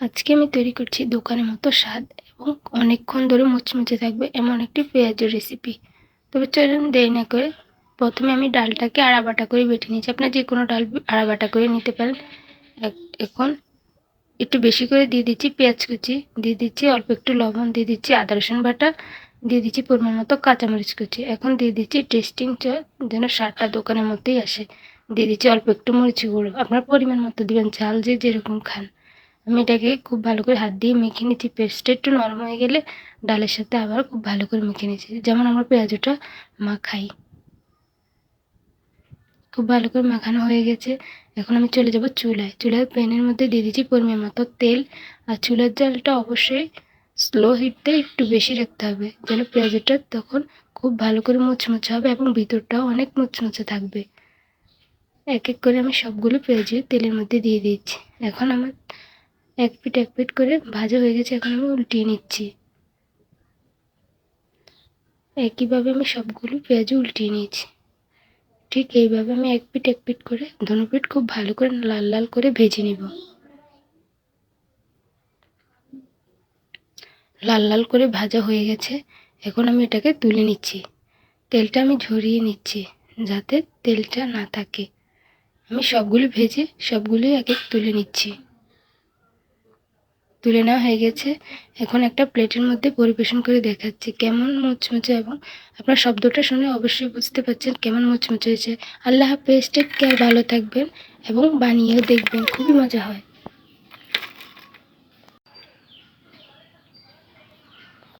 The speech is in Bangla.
আজকে আমি তৈরি করছি দোকানের মতো স্বাদ এবং অনেকক্ষণ ধরে মুচমুচে থাকবে এমন একটি পেঁয়াজের রেসিপি তবে চলুন দেরি না করে প্রথমে আমি ডালটাকে আড়াবাটা করে বেটে নিয়েছি। আপনার যে কোনো ডাল আড়াবাটা করে নিতে পারেন। এখন একটু বেশি করে দিয়ে দিচ্ছি পেঁয়াজ কুচি, দিয়ে দিচ্ছি অল্প একটু লবণ, দিয়ে দিচ্ছি আদা, রসুন বাটা, দিয়ে দিচ্ছি পরিমাণ মতো কাঁচামরিচ কুচি। এখন দিয়ে দিচ্ছি টেস্টিং চ যেন স্বাদটা দোকানের মধ্যেই আসে। দিয়ে দিচ্ছি অল্প একটু মরিচ গুঁড়ো। আপনার পরিমাণ মতো দিবেন, ঝাল যে যেরকম খান। আমি এটাকে খুব ভালো করে হাত দিয়ে মেখে নিচ্ছি পেস্টটা একটু নরম হয়ে গেলে ডালের সাথে আবার খুব ভালো করে মেখে নিচ্ছি যেমন আমরা পেঁয়াজটা মাখাই। খুব ভালো করে মাখানো হয়ে গেছে। এখন আমি চলে যাব চুলায়। চুলার প্যানের মধ্যে দিয়ে দিচ্ছি পরিমাণ মতো তেল। আর চুলার জালটা অবশ্যই স্লো হিটতে একটু বেশি রাখতে হবে, যেন পেঁয়াজটা তখন খুব ভালো করে মুচমুচে হবে এবং ভিতরটাও অনেক মুচমুচে থাকবে। এক এক করে আমি সবগুলো পেঁয়াজি তেলের মধ্যে দিয়ে দিচ্ছি এখন আমার এক পিট এক পিট করে ভাজা হয়ে গেছে, এখন আমি উল্টিয়ে নিচ্ছি। একইভাবে আমি সবগুলো পেঁয়াজি উল্টিয়ে নিয়েছি। ঠিক এইভাবে আমি এক পিট এক পিট করে ধনু পিট খুব ভালো করে লাল লাল করে ভেজে নিব। লাল লাল করে ভাজা হয়ে গেছে, এখন আমি এটাকে তুলে নিচ্ছি। তেলটা আমি ঝরিয়ে নিচ্ছি, যাতে তেলটা না থাকে। আমি সবগুলো ভেজে সবগুলোই এক এক তুলে নিচ্ছি। তুলে নেওয়া হয়ে গেছে। এখন একটা প্লেটের মধ্যে পরিবেশন করে দেখাচ্ছি। কেমন মুচমুচে এবং আপনার শব্দটা শুনে অবশ্যই বুঝতে পারছেন কেমন মুচমুচে হয়েছে। আল্লাহ হাফেজ টেক কেয়ার ভালো থাকবেন এবং বানিয়েও দেখবেন। খুবই মজা হয়।